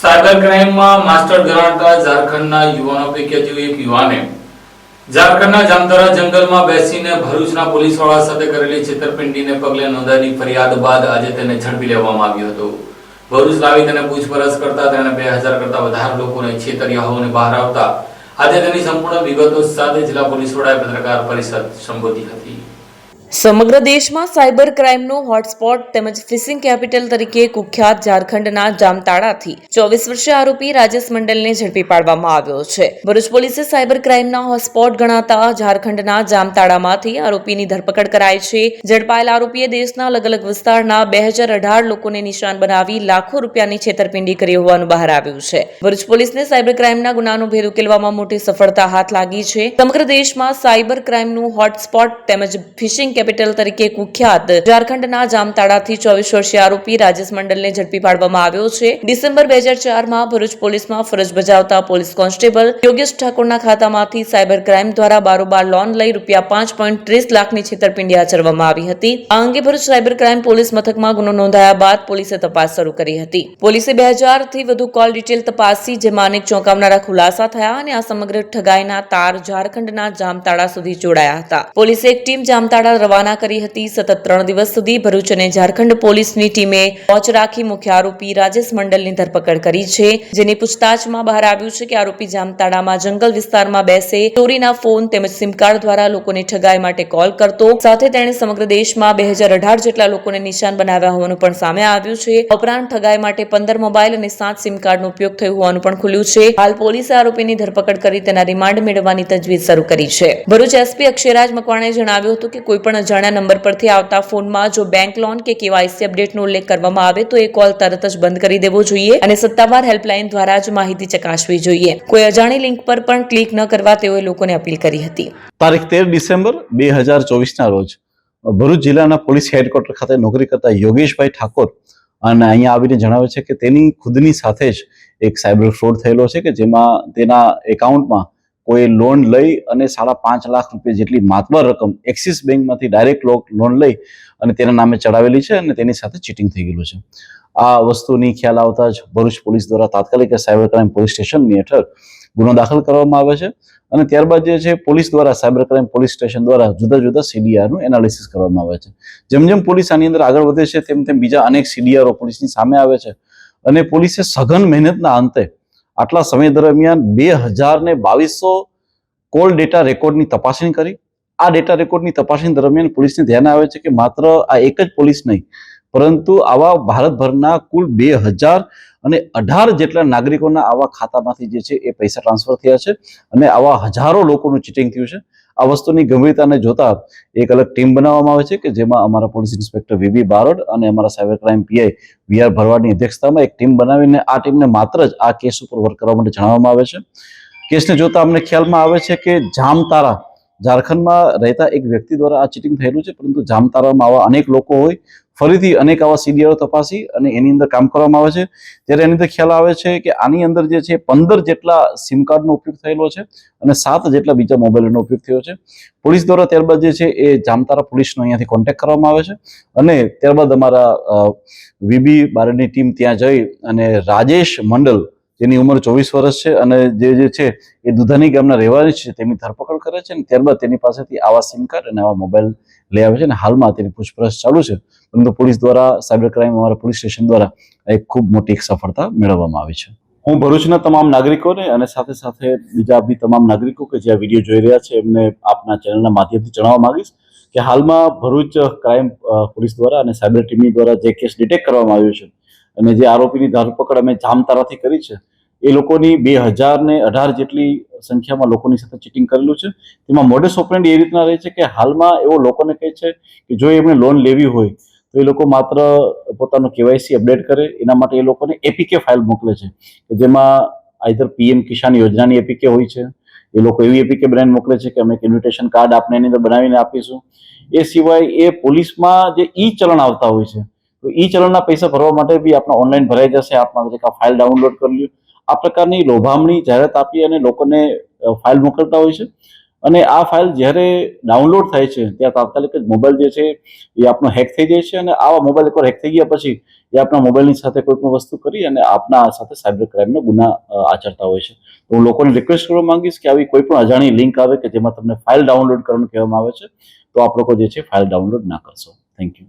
Cyber ક્રાઇમમાં master ધરાવતા ઝારખંડના યુવાનો પૈકી હજુ એક યુવાને ઝારખંડના જામતારા જંગલમાં બેસીને ભરૂચના પોલીસવાળા સાથે કરેલી છેતરપિંડીને પગલે નોંધાયેલી ફરિયાદ બાદ આજે તેને ઝડપી લેવામાં આવ્યો હતો. ભરૂચ લાવી તેને પૂછપરછ કરતા તેણે બે હજાર કરતા વધારે લોકોને છેતર્યા હોવાને બહાર આવતા આજે તેની સંપૂર્ણ વિગતો સાથે જિલ્લા પોલીસ વડાએ પત્રકાર પરિષદ સંબોધી હતી. સમગ્ર દેશમાં સાયબર ક્રાઇમનું હોટસ્પોટ તેમજ ફિશિંગ કેપિટલ તરીકે કુખ્યાત ઝારખંડના જામતાડાથી ચોવીસ વર્ષીય આરોપી રાજેશ મંડલને ઝડપી પાડવામાં આવ્યો છે. ભરૂચ પોલીસે સાયબર ક્રાઇમના હોટસ્પોટ ગણાતા ઝારખંડના જામતાડામાંથી આરોપીની ધરપકડ કરાઈ છે. ઝડપાયેલ આરોપીએ દેશના અલગ અલગ વિસ્તારના બે હજાર અઢાર લોકોને નિશાન બનાવી લાખો રૂપિયાની છેતરપિંડી કરી હોવાનું બહાર આવ્યું છે. ભરૂચ પોલીસને સાયબર ક્રાઇમના ગુનાનો ભેદ ઉકેલવામાં મોટી સફળતા હાથ લાગી છે. સમગ્ર દેશમાં સાયબર ક્રાઇમનું હોટસ્પોટ તેમજ ફિશિંગ કેપિટલ તરીકે કુખ્યાત. ઝારખંડના જામતાડાથી ચોવીસ વર્ષીય આરોપી રાજેશ મંડલને ઝડપી પાડવામાં આવ્યો છે. ડિસેમ્બર બે હજાર ચારમાં ભરૂચ પોલીસમાં ફરજ બજાવતા પોલીસ કોન્સ્ટેબલ યોગેશ ઠાકોરના ખાતામાંથી સાયબર ક્રાઇમ દ્વારા બારોબાર લોન લઈ રૂપિયા પાંચ પોઈન્ટ ત્રીસ લાખની છેતરપિંડી આચરવામાં આવી હતી. આ અંગે ભરૂચ સાયબર ક્રાઇમ પોલીસ મથકમાં ગુનો નોંધાયા બાદ પોલીસે તપાસ શરૂ કરી હતી. પોલીસે બે હજારથી વધુ કોલ ડિટેલ તપાસી, જેમાં અનેક ચોંકાવનારા ખુલાસા થયા અને આ સમગ્ર ઠગાઈના તાર ઝારખંડના જામતાડા સુધી જોડાયા હતા. પોલીસે એક ટીમ જામતાડા રવાના કરી હતી. સતત ત્રણ દિવસ સુધી ભરૂચ અને ઝારખંડ પોલીસની ટીમે વોચ રાખી મુખ્ય આરોપી રાજેશ મંડલની ધરપકડ કરી છે. જેની પૂછતાછમાં બહાર આવ્યું છે કે આરોપી જામતાડામાં જંગલ વિસ્તારમાં બેસે. ચોરીના ફોન તેમજ સિમ દ્વારા લોકોને ઠગાઈ માટે કોલ કરતો. સાથે તેણે સમગ્ર દેશમાં બે હજાર અઢાર જેટલા લોકોને નિશાન બનાવ્યા હોવાનું પણ સામે આવ્યું છે. ઉપરાંત ઠગાઈ માટે પંદર મોબાઈલ અને સાત સિમ કાર્ડનો ઉપયોગ થયો હોવાનું પણ ખુલ્યું છે. હાલ પોલીસે આરોપીની ધરપકડ કરી તેના રિમાન્ડ મેળવવાની તજવીજ શરૂ કરી છે. ભરૂચ એસપી અક્ષયરાજ મકવાણાએ જણાવ્યું હતું કે કોઈ પણ અજાણ્યા નંબર પરથી આવતા ફોનમાં જો બેંક લોન કે કેવાયસી અપડેટનો ઉલ્લેખ કરવામાં આવે તો એ કોલ તરત જ બંધ કરી દેવો જોઈએ અને સત્તાવાર હેલ્પલાઇન દ્વારા જ માહિતી ચકાસવી જોઈએ. કોઈ અજાણી લિંક પર પણ ક્લિક ન કરવા તેઓએ લોકોને અપીલ કરી હતી. તારીખ તેર ડિસેમ્બર બે હજાર ચોવીસના રોજ ભરૂચ જિલ્લાના પોલીસ હેડક્વાર્ટર ખાતે નોકરી કરતા યોગેશભાઈ ઠાકોર અને અહીંયા આવીને જણાવે છે કે તેની ખુદની સાથે જ એક સાયબર ફ્રોડ થયેલો છે કે જેમાં તેના એકાઉન્ટમાં કોઈ લોન લઈ અને સાડા પાંચ લાખ રૂપિયા જેટલી માતબર રકમ એક્સિસ બેંકમાંથી ડાયરેક્ટ લોન લઈ અને તેના નામે ચડાવેલી છે અને તેની સાથે ચીટિંગ થઈ ગયેલું છે. આ વસ્તુની ખ્યાલ આવતા જ ભરૂચ પોલીસ દ્વારા તાત્કાલિક સાયબર ક્રાઇમ પોલીસ સ્ટેશનની હેઠળ ગુનો દાખલ કરવામાં આવે છે અને ત્યારબાદ જે છે પોલીસ દ્વારા સાયબર ક્રાઇમ પોલીસ સ્ટેશન દ્વારા જુદા જુદા સીડીઆરનું એનાલિસિસ કરવામાં આવે છે. જેમ જેમ પોલીસ આની અંદર આગળ વધે છે, તેમ તેમ બીજા અનેક સીડીઆરઓ પોલીસની સામે આવે છે અને પોલીસે સઘન મહેનતના અંતે આટલા સમય દરમિયાન બે હજાર ને બાવીસો કોલ ડેટા રેકોર્ડની તપાસણી કરી. આ ડેટા રેકોર્ડની તપાસણી દરમિયાન પોલીસને ધ્યાન આવે છે કે માત્ર આ એક જ પોલીસ નહીં, પરંતુ આવા ભારતભરના કુલ બે હજાર અને અઢાર જેટલા નાગરિકોના આવા ખાતામાંથી જે છે એ પૈસા ટ્રાન્સફર થયા છે અને આવા હજારો લોકોનું ચીટિંગ થયું છે. આ વસ્તુની ગંભીરતાને જોતા એક અલગ ટીમ બનાવવામાં આવે છે કે જેમાં અમારા પોલીસ ઇન્સ્પેક્ટર વીબી બારોડ અને અમારા cyber crime PI V R ભરવાડની અધ્યક્ષતામાં એક ટીમ બનાવીને આ ટીમને માત્ર જ આ કેસ ઉપર વર્ક કરવા માટે જણાવવામાં આવે છે. કેસને જોતા અમને ખ્યાલમાં આવે છે કે જામતારા, ઝારખંડમાં રહેતા એક વ્યક્તિ દ્વારા આ ચીટિંગ થયેલું છે, પરંતુ જામતારામાં આવા અનેક લોકો હોય ફરીથી અનેક આવા સીડીઆરો તપાસી અને એની અંદર કામ કરવામાં આવે છે. ત્યારે એની અંદર ખ્યાલ આવે છે કે આની અંદર જે છે પંદર જેટલા સિમ કાર્ડનો ઉપયોગ થયેલો છે અને સાત જેટલા બીજા મોબાઈલનો ઉપયોગ થયો છે. પોલીસ દ્વારા ત્યારબાદ જે છે એ જામતારા પોલીસનો અહીંયાથી કોન્ટેક્ટ કરવામાં આવે છે અને ત્યારબાદ અમારા વીબી બારની ટીમ ત્યાં જઈ અને રાજેશ મંડલ જેની ઉંમર ચોવીસ વર્ષ છે અને જે જે છે એ દુધાની ગામના રહેવાની છે, તેમની ધરપકડ કરે છે અને ત્યારબાદ તેની પાસેથી આવા સિમ કાર્ડ અને આવા મોબાઈલ લઈ આવે છે અને હાલમાં તેની પૂછપરછ ચાલુ છે. પરંતુ પોલીસ દ્વારા, સાયબર ક્રાઇમ અમારા પોલીસ સ્ટેશન દ્વારા એક ખૂબ મોટી એક સફળતા મેળવવામાં આવી છે. હું ભરૂચના તમામ નાગરિકોને અને સાથે સાથે બીજા બી તમામ નાગરિકો કે જે આ વીડિયો જોઈ રહ્યા છે, એમને આપના ચેનલના માધ્યમથી જણાવવા માંગીશ કે હાલમાં ભરૂચ ક્રાઇમ પોલીસ દ્વારા અને સાયબર ટીમની દ્વારા જે કેસ ડિટેક્ટ કરવામાં આવ્યો છે અને જે આરોપીની ધરપકડ અમે જામતારાથી કરી છે, એ લોકોની બે હજાર ને અઢાર જેટલી સંખ્યામાં લોકોની સાથે ચીટિંગ કરેલું છે. તેમાં મોડેસ ઓપરેન્ડ એ રીતના રહે છે કે હાલમાં એવો લોકોને કહે છે કે જો એમણે લોન લેવી હોય, તો એ લોકો માત્ર પોતાનું કેવાયસી અપડેટ કરે, એના માટે એ લોકોને એપીકે ફાઇલ મોકલે છે. કે જેમાં આઈધર પીએમ કિસાન યોજનાની એપીકે હોય છે, એ લોકો એવી એપીકે બ્રાન્ડ મોકલે છે કે અમે એક ઇન્વિટેશન કાર્ડ આપને એની અંદર બનાવીને આપીશું. એ સિવાય એ પોલીસમાં જે ઈ ચલણ આવતા હોય છે તો ઈ ચલણના પૈસા ભરવા માટે બી આપણા ઓનલાઈન ભરાઈ જશે. આપણે જે ફાઇલ ડાઉનલોડ કરી લ્યો. આ પ્રકારની લોભામણી જાહેરાત આપી અને લોકોને ફાઇલ મોકલતા હોય છે. અને આ ફાઇલ જ્યારે ડાઉનલોડ થાય છે, ત્યાં તાત્કાલિક જ મોબાઈલ જે છે, એ આપણો હેક થઈ જાય છે અને આવા મોબાઈલ એકવાર હેક થઈ ગયા પછી, એ આપણા મોબાઈલની સાથે કોઈ પણ વસ્તુ કરી અને આપના સાથે સાયબર ક્રાઇમનો ગુના આચરતા હોય છે. તો હું લોકોને રિક્વેસ્ટ કરવા માંગીશ કે આવી કોઈ પણ અજાણી લિંક આવે કે જેમાં તમને ફાઇલ ડાઉનલોડ કરવાનું કહેવામાં આવે છે, તો આપ લોકો જે છે ફાઇલ ડાઉનલોડ ના કરશો. Thank you